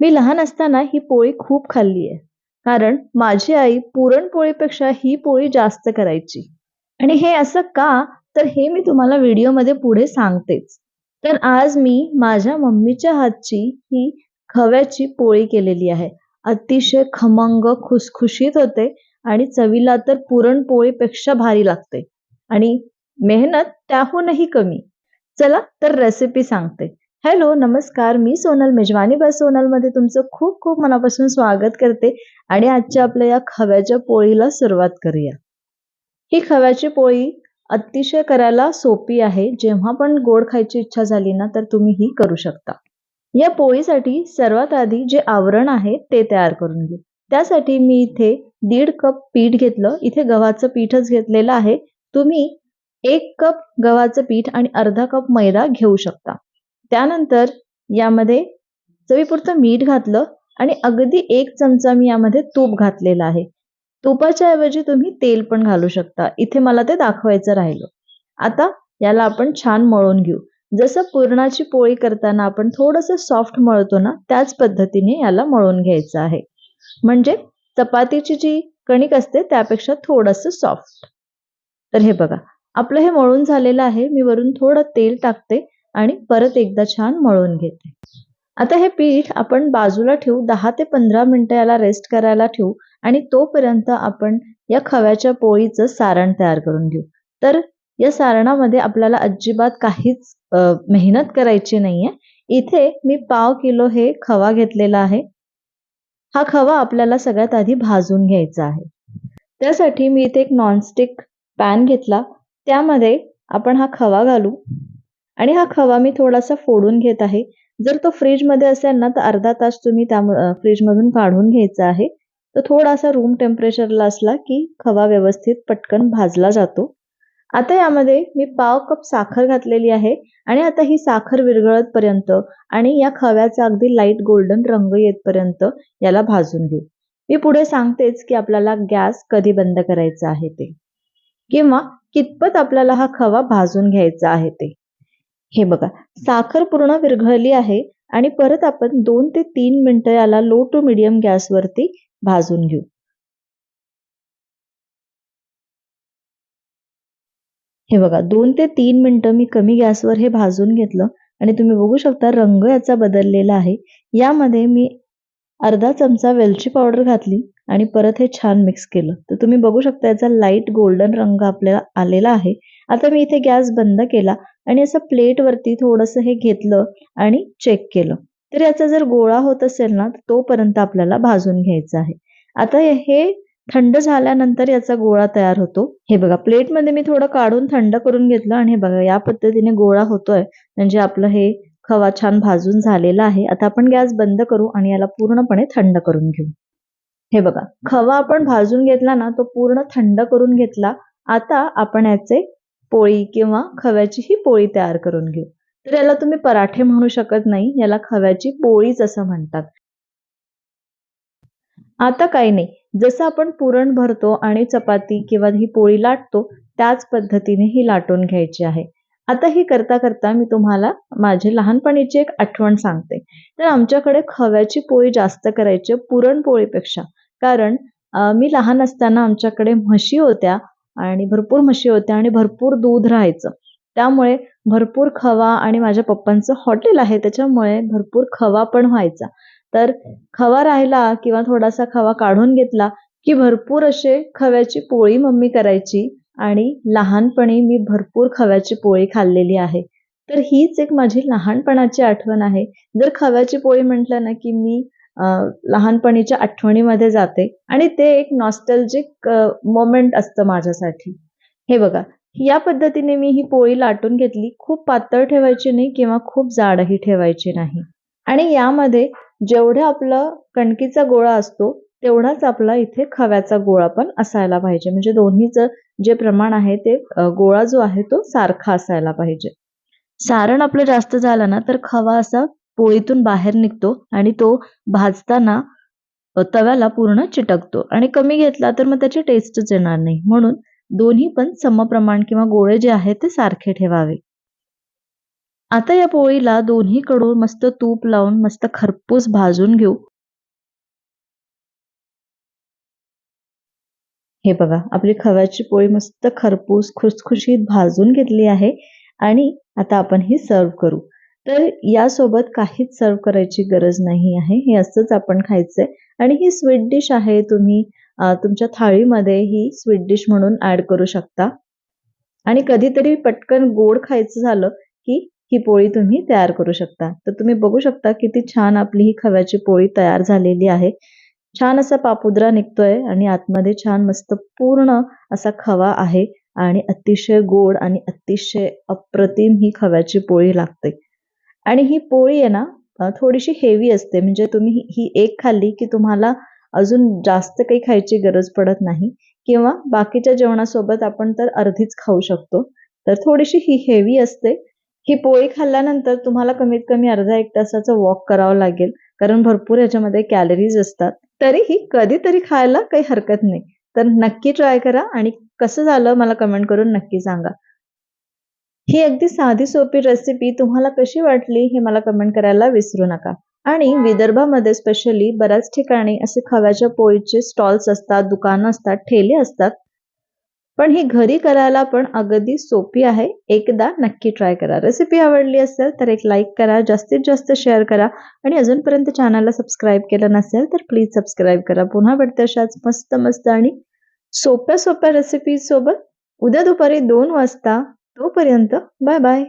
मी लहान असताना ही पोळी खूप खाल्ली आहे. कारण माझी आई पुरणपोळीपेक्षा ही पोळी जास्त करायची. आणि हे असं का? तर हे मी तुम्हाला व्हिडिओमध्ये पुढे सांगतेच. तर आज मी माझ्या मम्मीच्या हातची ही खव्याची पोळी केलेली आहे. अतिशय खमंग खुसखुशीत होते आणि चवीला तर पुरणपोळीपेक्षा भारी लागते. आणि मेहनत त्याहूनही कमी. चला तर रेसिपी सांगते. हॅलो नमस्कार. मी सोनल मेजवानी बाय सोनलमध्ये तुमचं खूप खूप मनापासून स्वागत करते आणि आजच्या आपल्या या खव्याच्या पोळीला सुरुवात करूया. ही खव्याची पोळी अतिशय करायला सोपी आहे. जेव्हा पण गोड खायची इच्छा झाली ना तर तुम्ही ही करू शकता. या पोळीसाठी सर्वात आधी जे आवरण आहे ते तयार करून घेऊ. त्यासाठी मी इथे दीड कप पीठ घेतलं. इथे गव्हाचं पीठच घेतलेलं आहे. तुम्ही एक कप गव्हाचं पीठ आणि अर्धा कप मैदा घेऊ शकता. त्यानंतर यामध्ये चवीपुरतं मीठ घातलं आणि अगदी एक चमचा मी यामध्ये तूप घातलेलं आहे. तुपाच्या ऐवजी तुम्ही तेल पण घालू शकता. इथे मला ते दाखवायचं राहिलं. आता याला आपण छान मळून घेऊ. जसं पुरणाची पोळी करताना आपण थोडंसं सॉफ्ट मळतो ना त्याच पद्धतीने याला मळून घ्यायचं आहे. म्हणजे चपातीची जी कणिक असते त्यापेक्षा थोडंसं सॉफ्ट तर हे बघा. आपलं हे मळून झालेलं आहे. मी वरून थोडं तेल टाकते. आणि परत एकदा छान मळून घेते. आता हे पीठ आपण बाजूला ठेवू दहा ते पंधरा मिनिटं याला रेस्ट करायला ठेवू आणि तोपर्यंत आपण या खव्याच्या पोळीचं सारण तयार करून घेऊ. तर या सारणामध्ये आपल्याला अजिबात काहीच मेहनत करायची नाहीये. इथे मी पाव किलो हे खवा घेतलेला आहे. हा खवा आपल्याला सगळ्यात आधी भाजून घ्यायचा आहे. त्यासाठी मी इथे एक नॉनस्टिक पॅन घेतला. त्यामध्ये आपण हा खवा घालू. आणि हा खवा मी थोडासा फोडून घेत आहे. जर तो फ्रीजमध्ये असेल ना तर अर्धा तास तुम्ही त्या फ्रीजमधून काढून घ्यायचा आहे. तर थोडासा रूम टेम्परेचरला असला की खवा व्यवस्थित पटकन भाजला जातो. आता यामध्ये मी पाव कप साखर घातलेली आहे आणि आता ही साखर विरघळत पर्यंत आणि या खव्याचा अगदी लाइट गोल्डन रंग येतपर्यंत याला भाजून घेऊ. मी पुढे सांगतेच की आपल्याला गॅस कधी बंद करायचा आहे ते. किंवा कितपत आपल्याला हा खवा भाजून घ्यायचा आहे ते. हे बघा साखर पूर्ण विरघळली आहे आणि परत आपण दोन ते तीन मिनिटं याला लो टू मिडियम गॅसवरती भाजून घेऊ. हे बघा दोन ते तीन मिनिटं मी कमी गॅसवर हे भाजून घेतलं आणि तुम्ही बघू शकता रंग याचा बदललेला आहे. यामध्ये मी अर्धा चमचा वेलची पावडर घातली आणि परत हे छान मिक्स केलं. तर तुम्ही बघू शकता याचा लाइट गोल्डन रंग आपल्याला आलेला आहे. आता मी इथे गॅस बंद केला आणि असं प्लेटवरती थोडंसं हे घेतलं आणि चेक केलं. तर याचा जर गोळा होत असेल ना तोपर्यंत आपल्याला भाजून घ्यायचं आहे. आता हे थंड झाल्यानंतर याचा गोळा तयार होतो. हे बघा प्लेटमध्ये मी थोडं काढून थंड करून घेतलं आणि हे बघा या पद्धतीने गोळा होतोय. म्हणजे आपलं हे खवा छान भाजून झालेला आहे. आता आपण गॅस बंद करू आणि याला पूर्णपणे थंड करून घेऊ. हे बघा खवा आपण भाजून घेतला ना तो पूर्ण थंड करून घेतला. आता आपण याचे पोळी किंवा खव्याची ही पोळी तयार करून घेऊ. तर याला तुम्ही पराठे म्हणू शकत नाही याला खव्याची पोळीच असं म्हणतात. आता काही नाही. जसं आपण पुरण भरतो आणि चपाती किंवा ही पोळी लाटतो त्याच पद्धतीने ही लाटून घ्यायची आहे. आता ही करता करता मी तुम्हाला माझी लहानपणीची एक आठवण सांगते. तर आमच्याकडे खव्याची पोळी जास्त करायची पुरणपोळीपेक्षा कारण मी लहान असताना आमच्याकडे म्हशी होत्या आणि भरपूर म्हशी होत्या आणि भरपूर दूध राहायचं. त्यामुळे भरपूर खवा आणि माझ्या पप्पांचं हॉटेल आहे त्याच्यामुळे भरपूर खवा पण व्हायचा. तर खवा राहिला किंवा थोडासा खवा काढून घेतला की भरपूर असे खव्याची पोळी मम्मी करायची आणि लहानपणी मी भरपूर खव्याची पोळी खाल्लेली आहे. तर हीच एक माझी लहानपणाची आठवण आहे. जर खव्याची पोळी म्हटलं ना की मी लहानपणीच्या आठवणीमध्ये जाते. आणि ते एक नॉस्टॅल्जिक मोमेंट असतं माझ्यासाठी. हे बघा या पद्धतीने मी ही पोळी लाटून घेतली. खूप पातळ ठेवायची नाही किंवा खूप जाडही ठेवायची नाही. आणि यामध्ये जेवढा आपला कणकीचा गोळा असतो तेवढाच आपला इथे खव्याचा गोळा पण असायला पाहिजे. म्हणजे दोन्हीचं जे प्रमाण आहे ते गोळा जो आहे तो सारखा असायला पाहिजे. सारण आपलं जास्त झालं ना तर खवा असा पोळीतून बाहेर निघतो आणि तो भाजताना तव्याला पूर्ण चिटकतो. आणि कमी घेतला तर मग त्याची टेस्टच येणार नाही. म्हणून दोन्ही पण समप्रमाण किंवा गोळे जे आहेत ते सारखे ठेवावे. आता या पोळीला दोन्हीकडून मस्त तूप लावून मस्त खरपूस भाजून घेऊ. हे बघा आपली खव्याची पोळी मस्त खरपूस खुसखुशीत भाजून घेतली आहे. आणि आता आपण ही सर्व करू. तर यासोबत काहीच सर्व करायची गरज नाही आहे. हे असंच आपण खायचंय. आणि ही स्वीट डिश आहे तुम्ही तुमच्या थाळीमध्ये ही स्वीट डिश म्हणून ऍड करू शकता. आणि कधीतरी पटकन गोड खायचं झालं की ही पोळी तुम्ही तयार करू शकता. तर तुम्ही बघू शकता किती छान आपली ही खव्याची पोळी तयार झालेली आहे. छान असा पापुद्रा निघतोय आणि आतमध्ये छान मस्त पूर्ण असा खवा आहे. आणि अतिशय गोड आणि अतिशय अप्रतिम ही खव्याची पोळी लागते. आणि ही पोळी आहे ना थोडीशी हेवी असते. म्हणजे तुम्ही ही एक खाल्ली की तुम्हाला अजून जास्त काही खायची गरज पडत नाही. किंवा बाकीच्या जेवणासोबत आपण तर अर्धीच खाऊ शकतो. तर थोडीशी ही हेवी असते. ही पोळी खाल्ल्यानंतर तुम्हाला कमीत कमी अर्धा एक तासाचं वॉक करावं लागेल. कारण भरपूर याच्यामध्ये कॅलरीज असतात. तरीही कधीतरी खायला काही हरकत नाही. तर नक्की ट्राय करा आणि कसं झालं मला कमेंट करून नक्की सांगा. ही अगदी साधी सोपी रेसिपी तुम्हाला कशी वाटली हे मला कमेंट करायला विसरू नका. आणि विदर्भामध्ये स्पेशली बऱ्याच ठिकाणी असे खव्याच्या पोळीचे स्टॉल्स असतात दुकानं असतात ठेले असतात. पण ही घरी करायला पण अगदी सोपी आहे. एकदा नक्की ट्राय करा. रेसिपी आवडली असेल तर एक लाईक करा जास्तीत जास्त शेअर करा. आणि अजूनपर्यंत चॅनलला सबस्क्राईब केलं नसेल तर प्लीज सबस्क्राईब करा. पुन्हा भेटते अशाच मस्त मस्त आणि सोप्या सोप्या रेसिपी सोबत. उद्या दुपारी दोन वाजता तोपर्यंत बाय बाय.